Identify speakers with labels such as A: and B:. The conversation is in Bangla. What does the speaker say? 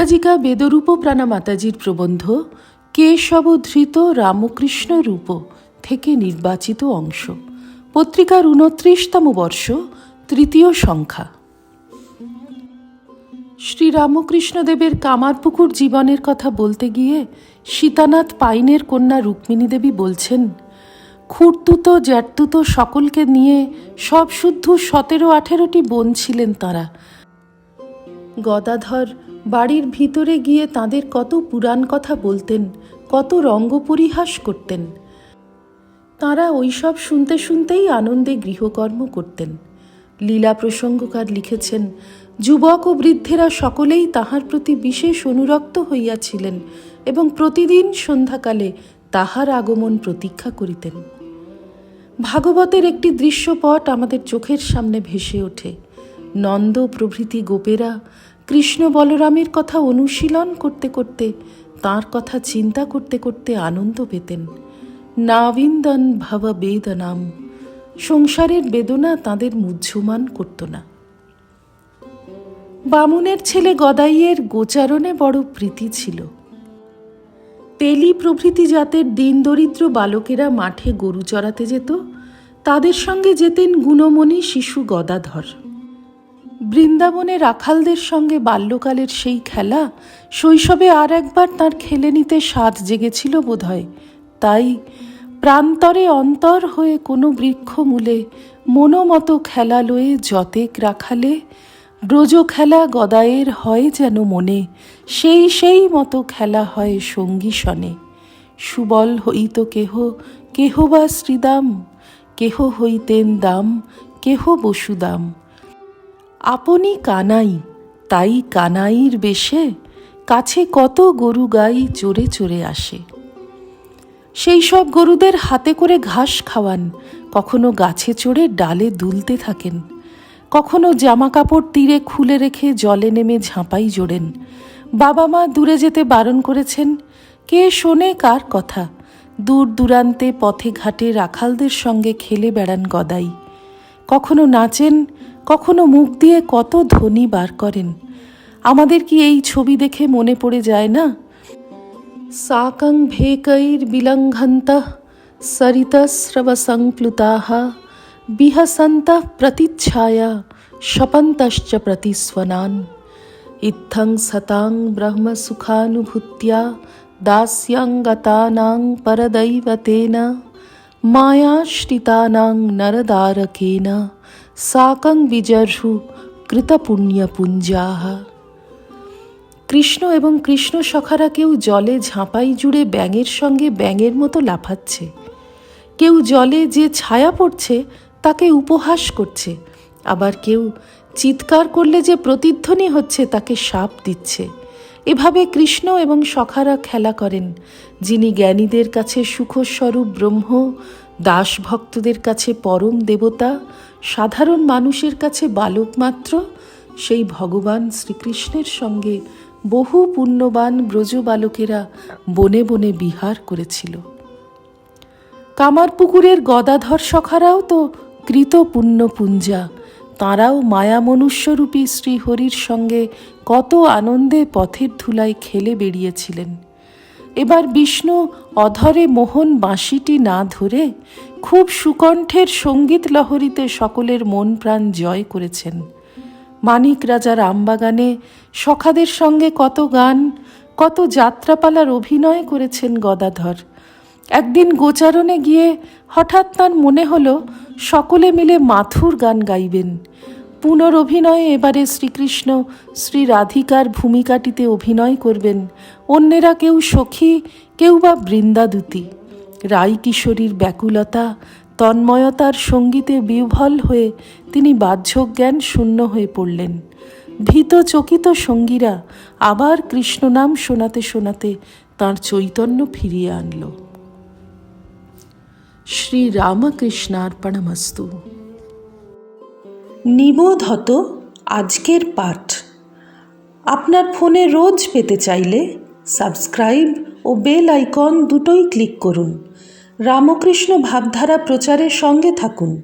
A: পরিব্রাজিকা বেদরূপ প্রাণা মাতাজির প্রবন্ধ, কেশব ধৃত রামকৃষ্ণ রূপ থেকে নির্বাচিত অংশ। পত্রিকার উনত্রিশতম বর্ষ, তৃতীয় সংখ্যা। শ্রী রামকৃষ্ণদেবের কামারপুকুর জীবনের কথা বলতে গিয়ে সীতানাথ পাইনের কন্যা রুক্মিণী দেবী বলছেন, খুঁড়তুতো, জ্যাঠতুতো সকলকে নিয়ে সব শুদ্ধ সতেরো আঠেরোটি বোন ছিলেন তাঁরা। গদাধর বাড়ির ভিতরে গিয়ে তাদের কত পুরাণ কথা বলতেন, কত রঙ্গ পরিহাস করতেন। তাঁরা ওইসব শুনতে শুনতেই আনন্দে গৃহকর্ম করতেন। লীলা প্রসঙ্গকার লিখেছেন, যুবক ও বৃদ্ধেরা সকলেই তাহার প্রতি বিশেষ অনুরক্ত হইয়াছিলেন এবং প্রতিদিন সন্ধ্যাকালে তাহার আগমন প্রতীক্ষা করিতেন। ভাগবতের একটি দৃশ্যপট আমাদের চোখের সামনে ভেসে ওঠে। নন্দ প্রভৃতি গোপেরা কৃষ্ণ বলরামের কথা অনুশীলন করতে করতে, তার কথা চিন্তা করতে করতে আনন্দ পেতেন। নাবিন্দন ভাব বেদনাম, সংসারের বেদনা তাদের মুহ্যমান করত না। বামুনের ছেলে গদাইয়ের গোচারণে বড় প্রীতি ছিল। তেলি প্রভৃতি জাতের দিন দরিদ্র বালকেরা মাঠে গরু চড়াতে যেত, তাদের সঙ্গে যেতেন গুণমণি শিশু গদাধর। বৃন্দাবনে রাখালদের সঙ্গে বাল্যকালের সেই খেলা, শৈশবে আর একবার তার খেলে নিতে স্বাদ জেগেছিল বোধহয়। তাই প্রান্তরে অন্তর হয়ে কোনো বৃক্ষ মূলে মনোমতো খেলা লয়ে যতেক রাখালে, ব্রজ খেলা গদায়ের হয় যেন মনে, সেই সেই মতো খেলা হয় সঙ্গী সনে। সুবল হইত কেহ কেহ বা শ্রীদাম, কেহ হইতেন দাম, কেহ বসুদাম। আপনি কানাই, তাই কানাইর বেশে কাছে কত গরু গাই চড়ে চড়ে আসে। সেই সব গরুদের হাতে করে ঘাস খাওয়ান, কখনো গাছে চড়ে ডালে দুলতে থাকেন, কখনো জামা কাপড় তীরে খুলে রেখে জলে নেমে ঝাঁপাই জোড়েন। বাবা মা দূরে যেতে বারণ করেছেন, কে শোনে কার কথা? দূর দূরান্তে পথে ঘাটে রাখালদের সঙ্গে খেলে বেড়ান গদাই। কখনো নাচেন কখনো মুখ দিয়ে কত ধ্বনি বার করেন? আমাদের কি এই ছবি দেখে মনে পড়ে যায় না? সাকং ভেকৈর বিলঙ্ঘন্ত সরিতস্রবসংপ্লুতাহ বিহসন্ত প্রতিচ্ছায়া শপন্তশ্চ প্রতিস্বনান। ইত্থং সতাং ব্রহ্মসুখানুভূত্যা দাস্যঙ্গতানাং পরদৈবতেন। মায়াশ্রিতানাং নরদারকেন। সাকং বিজর্হু কৃতপুণ্যপুঞ্জাহা কৃষ্ণ এবং কৃষ্ণ সখারা কেউ জলে ঝাঁপাই জুড়ে ব্যাঙের সঙ্গে ব্যাঙের মতো লাফাচ্ছে। কেউ জলে যে ছায়া পড়ছে, তাকে উপহাস করছে। আবার কেউ চিৎকার করলে যে প্রতিধ্বনি হচ্ছে, তাকে সাপ দিচ্ছে। এভাবে কৃষ্ণ এবং সখারা খেলা করেন, যিনি জ্ঞানীদের কাছে সুখস্বরূপ ব্রহ্ম দাস ভক্তদের কাছে পরম দেবতা সাধারণ মানুষের কাছে বালক মাত্র, সেই ভগবান শ্রীকৃষ্ণের সঙ্গে বহু পুণ্যবান ব্রজ বালকেরা বনে বনে বিহার করেছিল। কামারপুকুরের গদাধর সখারাও তো কৃত পুণ্যপুঞ্জা, তাঁরাও মায়া মনুষ্যরূপী শ্রীহরির সঙ্গে কত আনন্দে পথের ধুলায় খেলে বেরিয়েছিলেন এবার বিষ্ণু অধরে মোহন বাঁশিটি না ধরে খুব সুকণ্ঠের সংগীত লহরীতে সকলের মন প্রাণ জয় করেছেন। মানিক রাজার আমবাগানে সখাদের সঙ্গে কত গান, কত যাত্রাপালার অভিনয় করেছেন গদাধর। একদিন গোচারণে গিয়ে হঠাৎ তার মনে হলো, সকলে মিলে মাথুর গান গাইবেন। পুনরভিনয়ে এবারে শ্রীকৃষ্ণ শ্রী রাধিকার ভূমিকাটিতে অভিনয় করবেন। অন্যেরা কেউ সখী, কেউ বা বৃন্দাদূতী। রাই কিশোরীর ব্যাকুলতা, তন্ময়তার সঙ্গীতে বিহ্বল হয়ে তিনি বাহ্যজ্ঞান শূন্য হয়ে পড়লেন। ভীত চকিত সঙ্গীরা আবার কৃষ্ণনাম শোনাতে শোনাতে তাঁর চৈতন্য ফিরিয়ে আনল। শ্রী রামকৃষ্ণার্পণমস্তু নিবোধত আজকের পাঠ। আপনার ফোনে রোজ পেতে চাইলে সাবস্ক্রাইব ও বেল আইকন দুটোই ক্লিক করুন। রামকৃষ্ণ ভাবধারা প্রচারের সঙ্গে থাকুন।